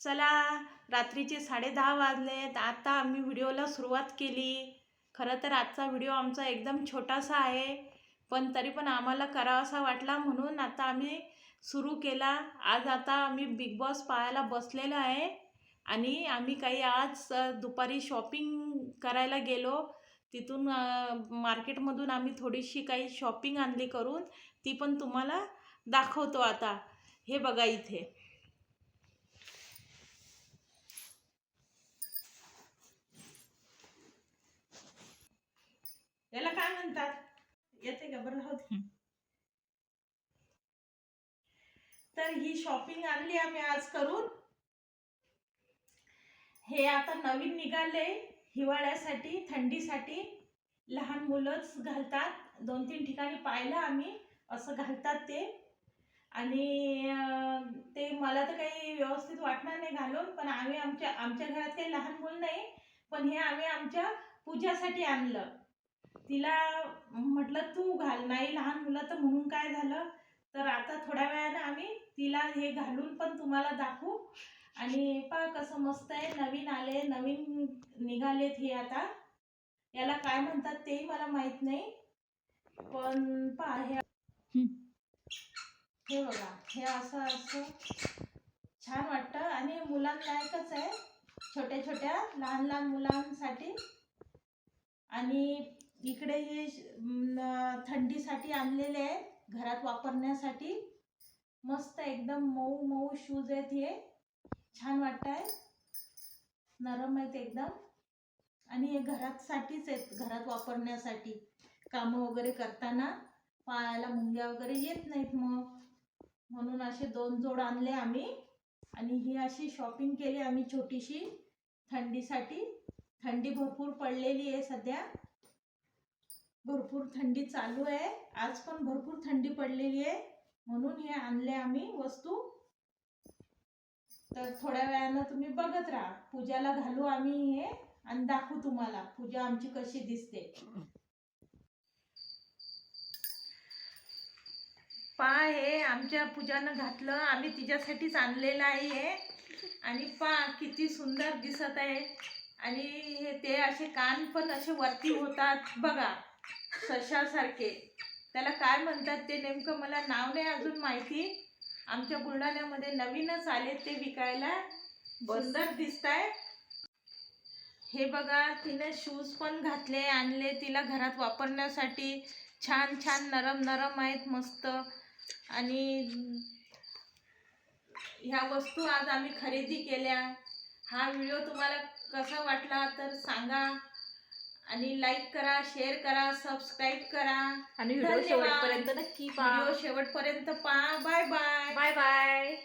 चला रात्रीचे साडे दहा वाजलेत. आता आम्ही व्हिडिओला सुरुवात केली. खरं तर आजचा व्हिडिओ आमचा एकदम छोटासा आहे पण तरी पण आम्हाला करावासा वाटला म्हणून आता आम्ही सुरू केला. आज आता आम्ही बिग बॉस पाहायला बसलेलो आहे आणि आम्ही काही आज दुपारी शॉपिंग करायला गेलो. तिथून मार्केटमधून आम्ही थोडीशी काही शॉपिंग आणली करून ती पण तुम्हाला दाखवतो आता. हे बघा इथे याला काय म्हणतात. येते का? बरं दे. तर ही शॉपिंग आणली आम्ही आज करून. हे आता नवीन निघाले हिवाळ्यासाठी थंडीसाठी. लहान मुलंच घालतात. दोन तीन ठिकाणी पाहिलं आम्ही असं घालतात ते. आणि ते मला तर काही व्यवस्थित वाटणार नाही घालून पण आम्ही आमच्या आमच्या घरात काही लहान मुलं नाही. पण हे आम्ही आमच्या पूजासाठी आणलं. तिला म्हटलं तू घाल. नाही लहान मुलं तर म्हणून काय झालं? तर आता थोड्या वेळानं आम्ही तिला हे घालून पण तुम्हाला दाखवू. आणि पहा कसं मस्त आहे नवीन आले नवीन निघालेत हे आता. याला काय म्हणतात तेही मला माहीत नाही पण पहा हे हे बघा हे असं असं छान वाटतं. आणि मुलांलायकच आहे छोट्या छोट्या लहान लहान मुलांसाठी. आणि इकडे हे थंडीसाठी आणलेले आहेत घरात वापरण्यासाठी. मस्त एकदम मऊ मऊ शूज आहेत हे. छान वाटत आहे नरम आहेत एकदम. आणि हे घरातसाठीच आहेत घरात वापरण्यासाठी. कामं वगैरे करताना पायाला मुंग्या वगैरे येत नाहीत मग. म्हणून असे दोन जोड आणले आम्ही. आणि ही अशी शॉपिंग केली आम्ही छोटीशी थंडीसाठी. थंडी भरपूर पडलेली आहे सध्या. भरपूर थंडी चालू आहे. आज पण भरपूर थंडी पडलेली आहे. म्हणून हे आणले आम्ही वस्तू. तर थोड्या वेळानं तुम्ही बघत राहा. पूजाला घालू आम्ही हे आणि दाखवू तुम्हाला. पूजा आमची कशी दिसते. पा हे आमच्या पूजानं घातलं. आम्ही तिच्यासाठीच आणलेलं आहे हे. आणि पा किती सुंदर दिसत आहे. आणि हे ते असे कान पण असे वरती होतात. बघा. सशासारखे. त्याला काय म्हणतात ते नेमकं मला नाव नाही अजून माहिती. आमच्या बुलढाण्यामध्ये नवीनच आले ते विकायला. सुंदर दिसत आहे हे बघा तिने शूज पण घातले आणले तिला घरात वापरण्यासाठी. छान छान नरम नरम आहेत मस्त. आणि ह्या वस्तू आज आम्ही खरेदी केल्या. हा व्हिडिओ तुम्हाला कसा वाटला तर सांगा. आणि लाईक करा शेअर करा सबस्क्राईब करा. आणि व्हिडिओ. शेवटपर्यंत नक्की पहा. व्हिडिओ शेवटपर्यंत पहा. Bye bye bye bye